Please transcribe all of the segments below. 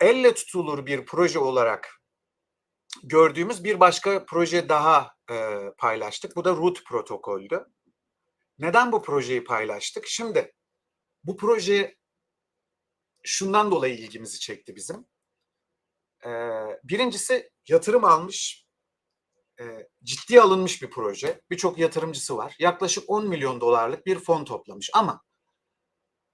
elle tutulur bir proje olarak gördüğümüz bir başka proje daha e, paylaştık. Bu da Root protokoldü. Neden bu projeyi paylaştık? Şimdi bu proje şundan dolayı ilgimizi çekti bizim. E, birincisi yatırım almış, e, ciddiye alınmış bir proje. Birçok yatırımcısı var. Yaklaşık 10 milyon dolarlık bir fon toplamış ama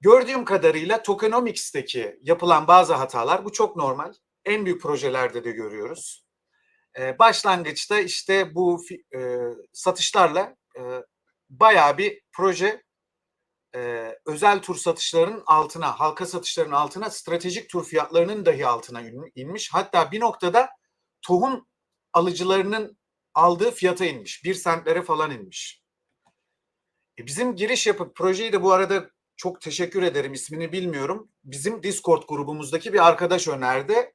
gördüğüm kadarıyla tokenomics'teki yapılan bazı hatalar bu çok normal. En büyük projelerde de görüyoruz. Ee, başlangıçta işte bu e, satışlarla e, bayağı bir proje e, özel tur satışlarının altına, halka satışlarının altına, stratejik tur fiyatlarının dahi altına in- inmiş. Hatta bir noktada tohum alıcılarının aldığı fiyata inmiş. Bir sentlere falan inmiş. E, bizim giriş yapıp projeyi de bu arada çok teşekkür ederim ismini bilmiyorum. Bizim Discord grubumuzdaki bir arkadaş önerdi.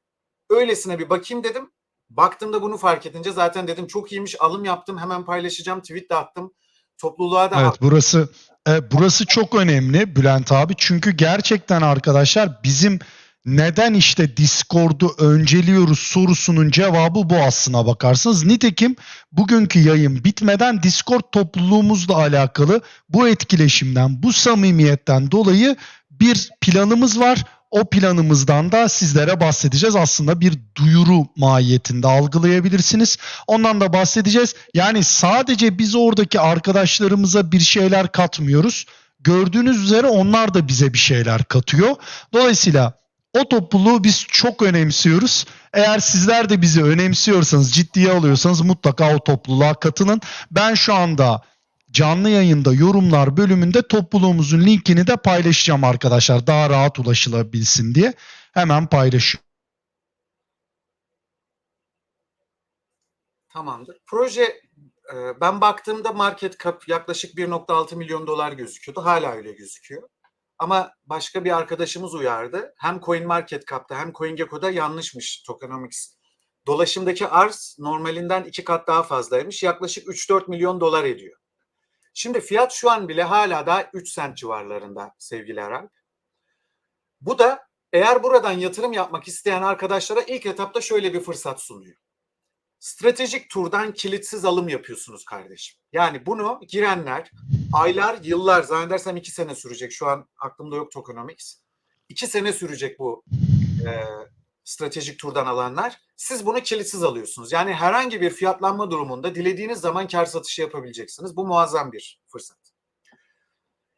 Öylesine bir bakayım dedim. Baktığımda bunu fark edince zaten dedim çok iyiymiş alım yaptım hemen paylaşacağım tweet de attım. Topluluğa da Evet burası e, burası çok önemli Bülent abi. Çünkü gerçekten arkadaşlar bizim neden işte Discord'u önceliyoruz sorusunun cevabı bu aslına bakarsanız. Nitekim bugünkü yayın bitmeden Discord topluluğumuzla alakalı bu etkileşimden, bu samimiyetten dolayı bir planımız var. O planımızdan da sizlere bahsedeceğiz. Aslında bir duyuru mahiyetinde algılayabilirsiniz. Ondan da bahsedeceğiz. Yani sadece biz oradaki arkadaşlarımıza bir şeyler katmıyoruz. Gördüğünüz üzere onlar da bize bir şeyler katıyor. Dolayısıyla o topluluğu biz çok önemsiyoruz. Eğer sizler de bizi önemsiyorsanız, ciddiye alıyorsanız mutlaka o topluluğa katılın. Ben şu anda canlı yayında yorumlar bölümünde topluluğumuzun linkini de paylaşacağım arkadaşlar. Daha rahat ulaşılabilsin diye. Hemen paylaşıyorum. Tamamdır. Proje e, ben baktığımda market cap yaklaşık 1.6 milyon dolar gözüküyordu. Hala öyle gözüküyor. Ama başka bir arkadaşımız uyardı. Hem Coin Market Cap'ta hem CoinGecko'da yanlışmış tokenomics. Dolaşımdaki arz normalinden iki kat daha fazlaymış. Yaklaşık 3-4 milyon dolar ediyor. Şimdi fiyat şu an bile hala daha 3 sent civarlarında sevgili Eral. Bu da eğer buradan yatırım yapmak isteyen arkadaşlara ilk etapta şöyle bir fırsat sunuyor stratejik turdan kilitsiz alım yapıyorsunuz kardeşim. Yani bunu girenler aylar, yıllar zannedersem iki sene sürecek. Şu an aklımda yok tokenomics. İki sene sürecek bu e, stratejik turdan alanlar. Siz bunu kilitsiz alıyorsunuz. Yani herhangi bir fiyatlanma durumunda dilediğiniz zaman kar satışı yapabileceksiniz. Bu muazzam bir fırsat.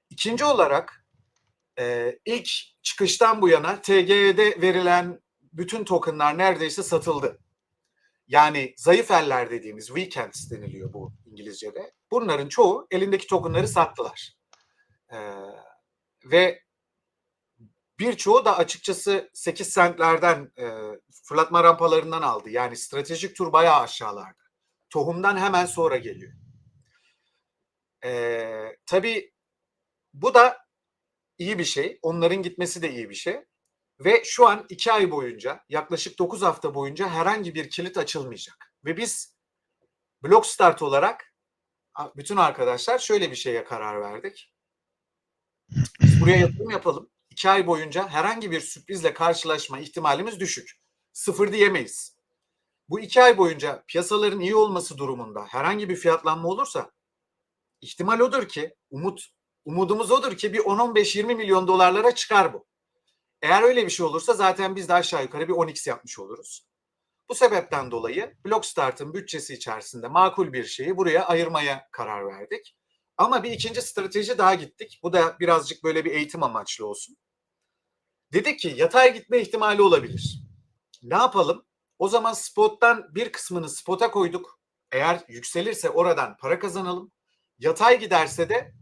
İkinci olarak e, ilk çıkıştan bu yana TG'de verilen bütün tokenlar neredeyse satıldı. Yani zayıf eller dediğimiz weekends deniliyor bu İngilizce'de. Bunların çoğu elindeki tokenları sattılar. Ee, ve birçoğu da açıkçası 8 sentlerden e, fırlatma rampalarından aldı. Yani stratejik tur bayağı aşağılarda. Tohumdan hemen sonra geliyor. Ee, tabii bu da iyi bir şey. Onların gitmesi de iyi bir şey. Ve şu an iki ay boyunca yaklaşık 9 hafta boyunca herhangi bir kilit açılmayacak. Ve biz Blockstart olarak bütün arkadaşlar şöyle bir şeye karar verdik. Biz buraya yatırım yapalım. İki ay boyunca herhangi bir sürprizle karşılaşma ihtimalimiz düşük. Sıfır diyemeyiz. Bu iki ay boyunca piyasaların iyi olması durumunda herhangi bir fiyatlanma olursa ihtimal odur ki umut umudumuz odur ki bir 10-15-20 milyon dolarlara çıkar bu. Eğer öyle bir şey olursa zaten biz de aşağı yukarı bir 10x yapmış oluruz. Bu sebepten dolayı Blockstart'ın bütçesi içerisinde makul bir şeyi buraya ayırmaya karar verdik. Ama bir ikinci strateji daha gittik. Bu da birazcık böyle bir eğitim amaçlı olsun. Dedik ki yatay gitme ihtimali olabilir. Ne yapalım? O zaman spot'tan bir kısmını spot'a koyduk. Eğer yükselirse oradan para kazanalım. Yatay giderse de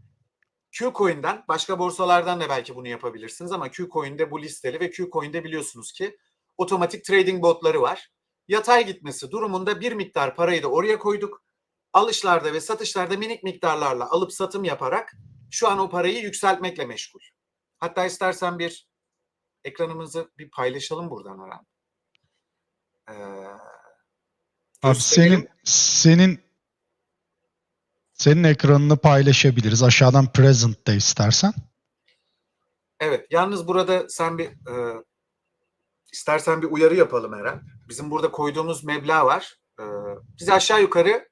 Qcoin'den başka borsalardan da belki bunu yapabilirsiniz ama Qcoin'de bu listeli ve Qcoin'de biliyorsunuz ki otomatik trading botları var. Yatay gitmesi durumunda bir miktar parayı da oraya koyduk. Alışlarda ve satışlarda minik miktarlarla alıp satım yaparak şu an o parayı yükseltmekle meşgul. Hatta istersen bir ekranımızı bir paylaşalım buradan Aran. Ee, Abi senin senin senin ekranını paylaşabiliriz. Aşağıdan present de istersen. Evet. Yalnız burada sen bir e, istersen bir uyarı yapalım Eren. Bizim burada koyduğumuz meblağ var. Ee, biz aşağı yukarı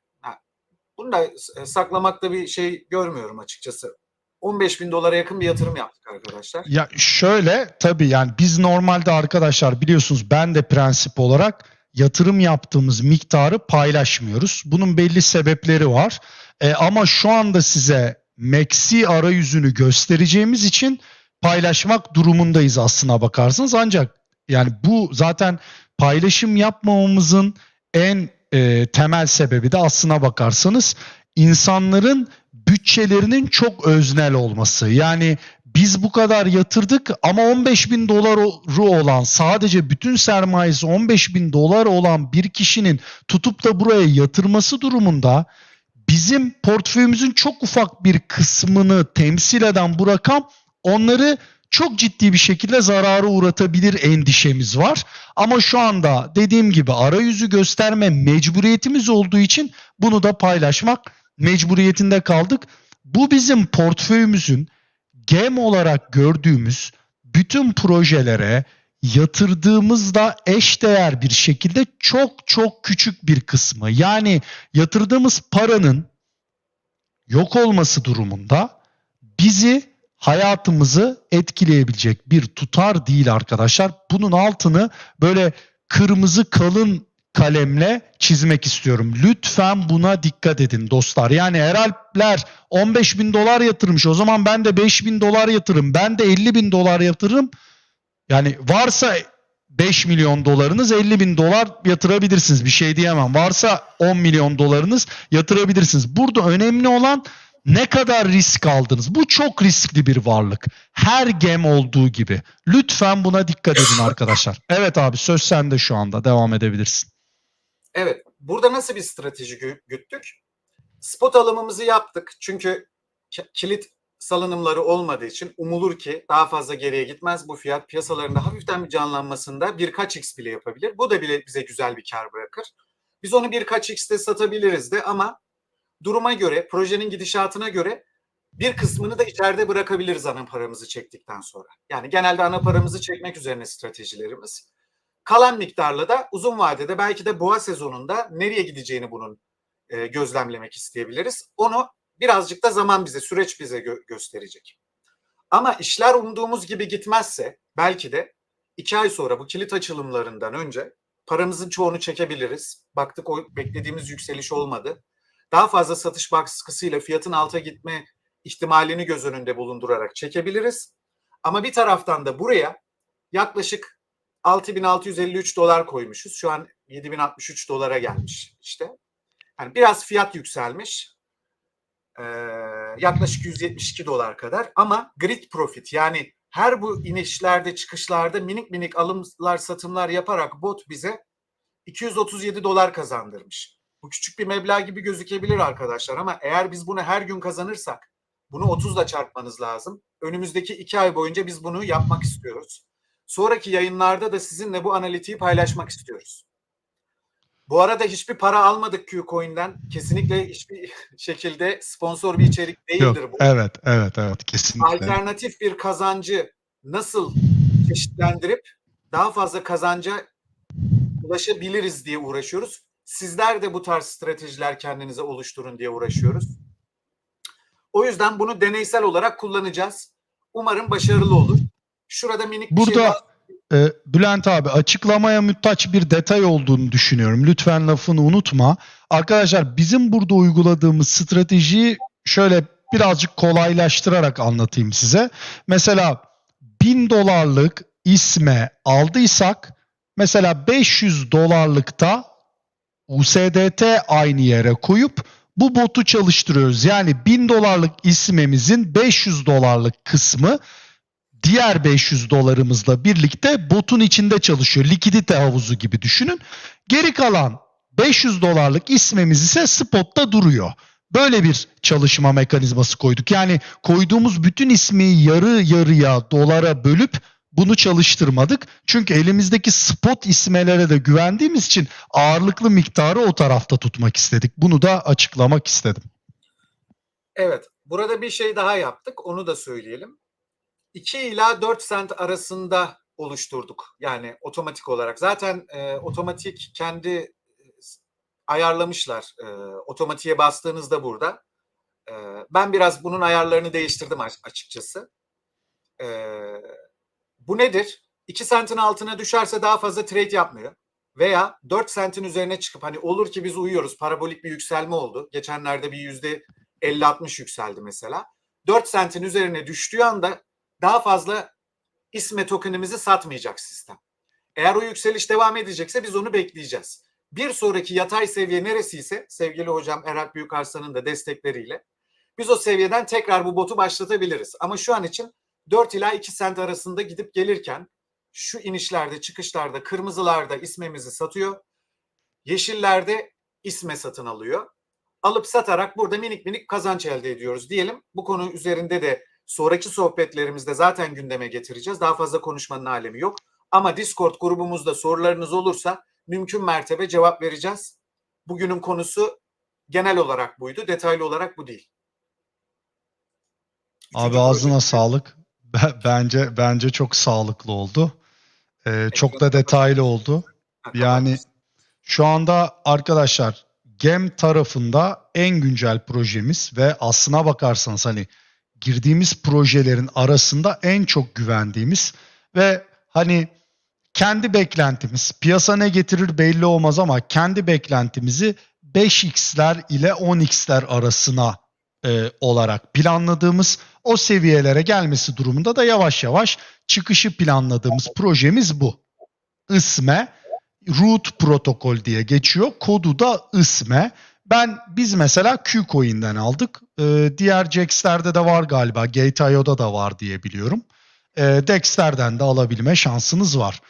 bunu da s- saklamakta bir şey görmüyorum açıkçası. 15 bin dolara yakın bir yatırım yaptık arkadaşlar. Ya şöyle tabii yani biz normalde arkadaşlar biliyorsunuz ben de prensip olarak yatırım yaptığımız miktarı paylaşmıyoruz. Bunun belli sebepleri var. E, ama şu anda size Maxi arayüzünü göstereceğimiz için paylaşmak durumundayız aslına bakarsınız. Ancak yani bu zaten paylaşım yapmamamızın en e, temel sebebi de aslına bakarsanız insanların bütçelerinin çok öznel olması. Yani biz bu kadar yatırdık ama 15 bin doları olan sadece bütün sermayesi 15 bin dolar olan bir kişinin tutup da buraya yatırması durumunda bizim portföyümüzün çok ufak bir kısmını temsil eden bu rakam onları çok ciddi bir şekilde zarara uğratabilir endişemiz var. Ama şu anda dediğim gibi arayüzü gösterme mecburiyetimiz olduğu için bunu da paylaşmak mecburiyetinde kaldık. Bu bizim portföyümüzün gem olarak gördüğümüz bütün projelere yatırdığımızda eşdeğer bir şekilde çok çok küçük bir kısmı. Yani yatırdığımız paranın yok olması durumunda bizi hayatımızı etkileyebilecek bir tutar değil arkadaşlar. Bunun altını böyle kırmızı kalın kalemle çizmek istiyorum. Lütfen buna dikkat edin dostlar. Yani Eralpler 15 bin dolar yatırmış. O zaman ben de 5 bin dolar yatırırım. Ben de 50 bin dolar yatırırım. Yani varsa 5 milyon dolarınız 50 bin dolar yatırabilirsiniz. Bir şey diyemem. Varsa 10 milyon dolarınız yatırabilirsiniz. Burada önemli olan ne kadar risk aldınız? Bu çok riskli bir varlık. Her gem olduğu gibi. Lütfen buna dikkat edin arkadaşlar. Evet abi söz sende şu anda. Devam edebilirsin. Evet. Burada nasıl bir strateji gü- güttük? Spot alımımızı yaptık. Çünkü ki- kilit salınımları olmadığı için umulur ki daha fazla geriye gitmez. Bu fiyat piyasalarında hafiften bir canlanmasında birkaç x bile yapabilir. Bu da bile bize güzel bir kar bırakır. Biz onu birkaç x'te satabiliriz de ama duruma göre, projenin gidişatına göre bir kısmını da içeride bırakabiliriz ana paramızı çektikten sonra. Yani genelde ana paramızı çekmek üzerine stratejilerimiz. Kalan miktarla da uzun vadede belki de boğa sezonunda nereye gideceğini bunun e, gözlemlemek isteyebiliriz. Onu birazcık da zaman bize, süreç bize gö- gösterecek. Ama işler umduğumuz gibi gitmezse belki de iki ay sonra bu kilit açılımlarından önce paramızın çoğunu çekebiliriz. Baktık o beklediğimiz yükseliş olmadı. Daha fazla satış baskısıyla fiyatın alta gitme ihtimalini göz önünde bulundurarak çekebiliriz. Ama bir taraftan da buraya yaklaşık 6653 dolar koymuşuz. Şu an 7063 dolara gelmiş işte. Yani biraz fiyat yükselmiş. Ee, yaklaşık 172 dolar kadar ama grid profit yani her bu inişlerde çıkışlarda minik minik alımlar satımlar yaparak bot bize 237 dolar kazandırmış. Bu küçük bir meblağ gibi gözükebilir arkadaşlar ama eğer biz bunu her gün kazanırsak bunu 30'la çarpmanız lazım. Önümüzdeki iki ay boyunca biz bunu yapmak istiyoruz. Sonraki yayınlarda da sizinle bu analitiği paylaşmak istiyoruz. Bu arada hiçbir para almadık Qcoin'den. Kesinlikle hiçbir şekilde sponsor bir içerik Yok, değildir bu. evet, evet, evet kesinlikle. Alternatif bir kazancı nasıl çeşitlendirip daha fazla kazanca ulaşabiliriz diye uğraşıyoruz. Sizler de bu tarz stratejiler kendinize oluşturun diye uğraşıyoruz. O yüzden bunu deneysel olarak kullanacağız. Umarım başarılı olur. Şurada minik bir şey Burada daha e, Bülent abi açıklamaya muhtaç bir detay olduğunu düşünüyorum. Lütfen lafını unutma. Arkadaşlar bizim burada uyguladığımız stratejiyi şöyle birazcık kolaylaştırarak anlatayım size. Mesela 1000 dolarlık isme aldıysak mesela 500 dolarlıkta USDT aynı yere koyup bu botu çalıştırıyoruz. Yani 1000 dolarlık ismemizin 500 dolarlık kısmı diğer 500 dolarımızla birlikte botun içinde çalışıyor. Likidite havuzu gibi düşünün. Geri kalan 500 dolarlık ismemiz ise spotta duruyor. Böyle bir çalışma mekanizması koyduk. Yani koyduğumuz bütün ismi yarı yarıya dolara bölüp bunu çalıştırmadık. Çünkü elimizdeki spot ismelere de güvendiğimiz için ağırlıklı miktarı o tarafta tutmak istedik. Bunu da açıklamak istedim. Evet. Burada bir şey daha yaptık. Onu da söyleyelim. 2 ila 4 sent arasında oluşturduk. Yani otomatik olarak. Zaten e, otomatik kendi e, ayarlamışlar. E, otomatiğe bastığınızda burada. E, ben biraz bunun ayarlarını değiştirdim aç- açıkçası. E, bu nedir? 2 sentin altına düşerse daha fazla trade yapmıyor. Veya 4 sentin üzerine çıkıp hani olur ki biz uyuyoruz parabolik bir yükselme oldu. Geçenlerde bir yüzde 50-60 yükseldi mesela. 4 sentin üzerine düştüğü anda daha fazla isme tokenimizi satmayacak sistem. Eğer o yükseliş devam edecekse biz onu bekleyeceğiz. Bir sonraki yatay seviye neresiyse sevgili hocam Erhat Büyükarslan'ın da destekleriyle biz o seviyeden tekrar bu botu başlatabiliriz. Ama şu an için 4 ila 2 sent arasında gidip gelirken şu inişlerde çıkışlarda kırmızılarda ismemizi satıyor. Yeşillerde isme satın alıyor. Alıp satarak burada minik minik kazanç elde ediyoruz diyelim. Bu konu üzerinde de sonraki sohbetlerimizde zaten gündeme getireceğiz. Daha fazla konuşmanın alemi yok. Ama Discord grubumuzda sorularınız olursa mümkün mertebe cevap vereceğiz. Bugünün konusu genel olarak buydu. Detaylı olarak bu değil. Abi Üçüncü ağzına proje- sağlık. Be- Bence bence çok sağlıklı oldu. Ee, çok da detaylı oldu. Ha, Yani şu anda arkadaşlar GEM tarafında en güncel projemiz ve aslına bakarsanız hani girdiğimiz projelerin arasında en çok güvendiğimiz ve hani kendi beklentimiz piyasa ne getirir belli olmaz ama kendi beklentimizi 5x'ler ile 10x'ler arasına e, olarak planladığımız o seviyelere gelmesi durumunda da yavaş yavaş çıkışı planladığımız projemiz bu. ISME root protokol diye geçiyor. Kodu da ISME. Ben biz mesela Qcoin'den aldık. Ee, diğer Jex'lerde de var galiba. Gate.io'da da var diye biliyorum. Ee, Dexter'den de alabilme şansınız var.